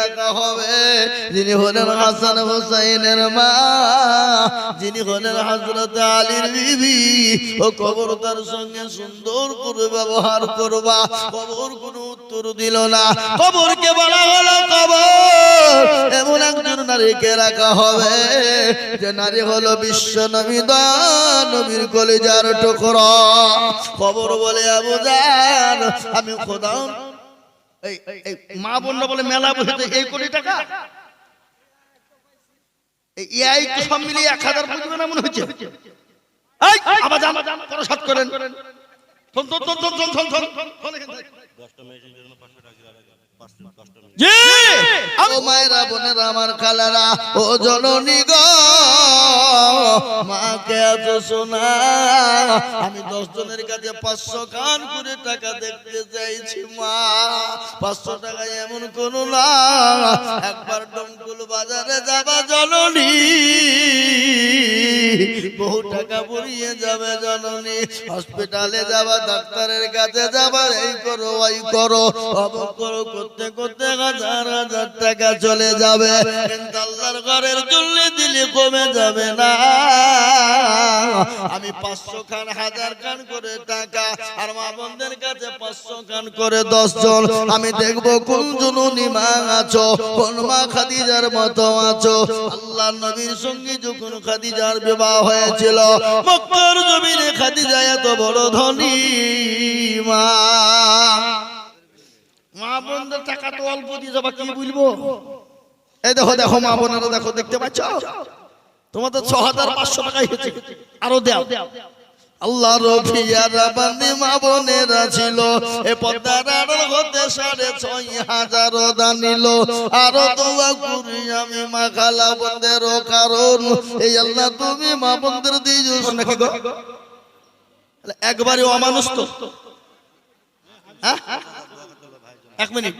রাখা হবে। যিনি হলেন হাসান হোসাইনের মা, যিনি হলেন হজরত আলীর বিবি, ও কবর তার সঙ্গে সুন্দর করে ব্যবহার করবা। কবর কোনো উত্তর দিল না। কবরকে বলা হলো কবর। এমন একজন নারীকে রাখা হবে, যে নারী হলো বিশ্ব নবী নবীর কলিজার টুকরা। কবর বলে আবু জান আমি খোদা মা বোনরা বলে মেলা বসেছে এই কোটি টাকা? এই তো সব মিলিয়ে এক হাজার বুঝবে না মনে হচ্ছে? করো করেন। ও মায়েরা বোনেরা আমার খালারা ও জননী গো মাকে এত শোনা আমি দশ জনের কাছে পাঁচশো খান করে টাকা দেখতে চাইছি মা। পাঁচশো টাকা এমন কোন না। একবার ডমকুল বাজারে যাবা জননী। বহু টাকা পড়িয়ে যাবে জননী। হসপিটালে যাবা, ডাক্তারের কাছে যাবা, এই করো, ওই করো। করো, করতে করতে হাজার হাজার টাকা চলে যাবে। ঘরের জন্য দিলে কমে যাবে না। আমি পাঁচশো খান, হাজার খান করে টাকা, আর মা বোনদের কাছে পাঁচশো খান করে দশ জন আমি দেখব কোন জননী মা আছো, কোন মা খাদিজার মতো আছো। আল্লাহ নবীর সঙ্গে যখন খাদিজার বিবাহ হয়েছিল, মক্কার জমিনে খাদিজা এত বড় ধনী মা। মা টাকা তো অল্প দিয়ে যাবা কি বলব? এই দেখো দেখো মা বোনেরা, দেখো, দেখতে পাচ্ছ? তোমাদের ছ হাজার পাঁচশো টাকাই হচ্ছে। আরও দেও। আল্লাহ রফিয়ারা বান্দি মা বোনেরা ছিল। এ পদ্মার হতে সাড়ে ছয় হাজার দানিল আরও দোয়া করি আমি মা খালা বন্ধের কারণ। এই আল্লাহ তুমি মা বন্ধের দিয়ে নাকি গো। একবারে অমানুষ তো। হ্যাঁ? এক মিনিট।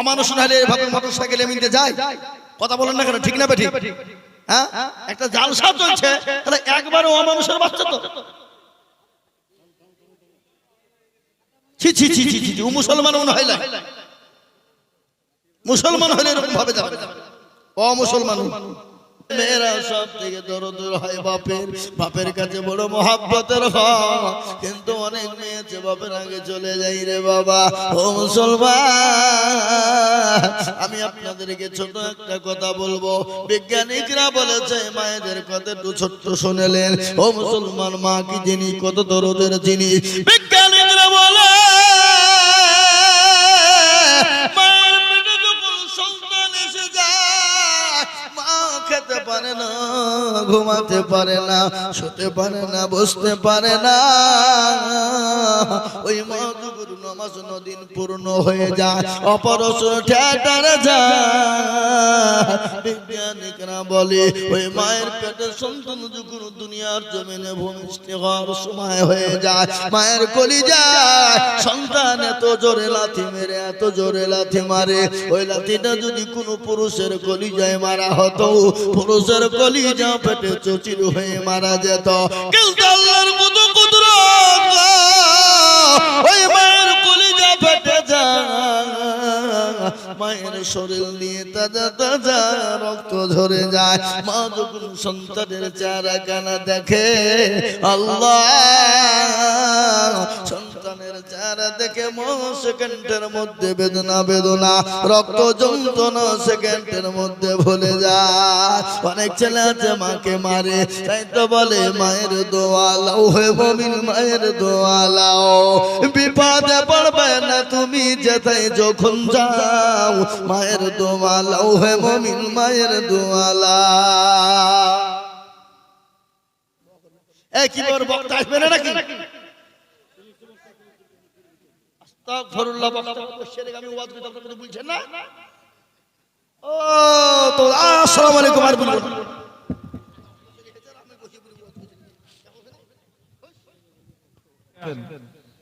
অমানুষ না হলে এভাবে মোটর সাইকেলে মিলতে যায়। কথা বলেন না কেন? ঠিক না বেঠিক হ্যাঁ? একটা জালসা চলছে। তাহলে একবারে অমানুষের বাচ্চা তো। মুসলমান মনে হয় মুসলমান হলে এরকম ভাবে যাবে না। অ মুসলমান মেয়েরা সব থেকে হয় বাপের বাপের কাছে বড় মহাব্বতের কিন্তু অনেক মেয়ে আছে বাপের আগে চলে যাই রে বাবা ও মুসলমান আমি আপনাদেরকে ছোট একটা কথা বলব বিজ্ঞানিকরা বলেছে মায়েদের কথা একটু ছোট্ট শুনেলেন ও মুসলমান মা কি জিনিস কত দরদের জিনিস পারে না ঘুমাতে পারে না শুতে পারে না বসতে পারে না। ওই নমাজ নদিন পূর্ণ হয়ে যায় অপরশ ঠেটারে যায় বিজ্ঞানিকরা বলে, ওই মায়ের পেটের সন্তান যখন দুনিয়ার জমিনে ভূমিষ্ঠ হওয়ার সময় হয়ে যায়, মায়ের কলি যায় সন্তান এত জোরে লাথি মেরে, এত জোরে লাথি মারে। ওই লাথিটা যদি কোনো পুরুষের কলি যায় মারা হতো, পুরুষের কলি যা পেটে চচির হয়ে মারা যেত। কিন্তু আল্লাহর মায়ের শরীর নিয়ে তাজা তাজা রক্ত ঝরে যায়। মা যখন সন্তানের চারা কানা দেখে, আল্লাহ সন্তান চেহারা দেখে সেকেন্ডের মধ্যে বেদনা বেদনা, রক্ত সেকেন্ডের মধ্যে যায়। অনেক ছেলে মাকে মারে, তাই তো বলে, মায়ের দোয়া লাও হে মায়ের না তুমি যেথায় যখন যাও, মায়ের দোয়া লাও হে মমিন, মায়ের দোয়া লাও এ, কি বড় বক্তা আসবে না নাকি? আস্তাগফিরুল্লাহ আর বলব।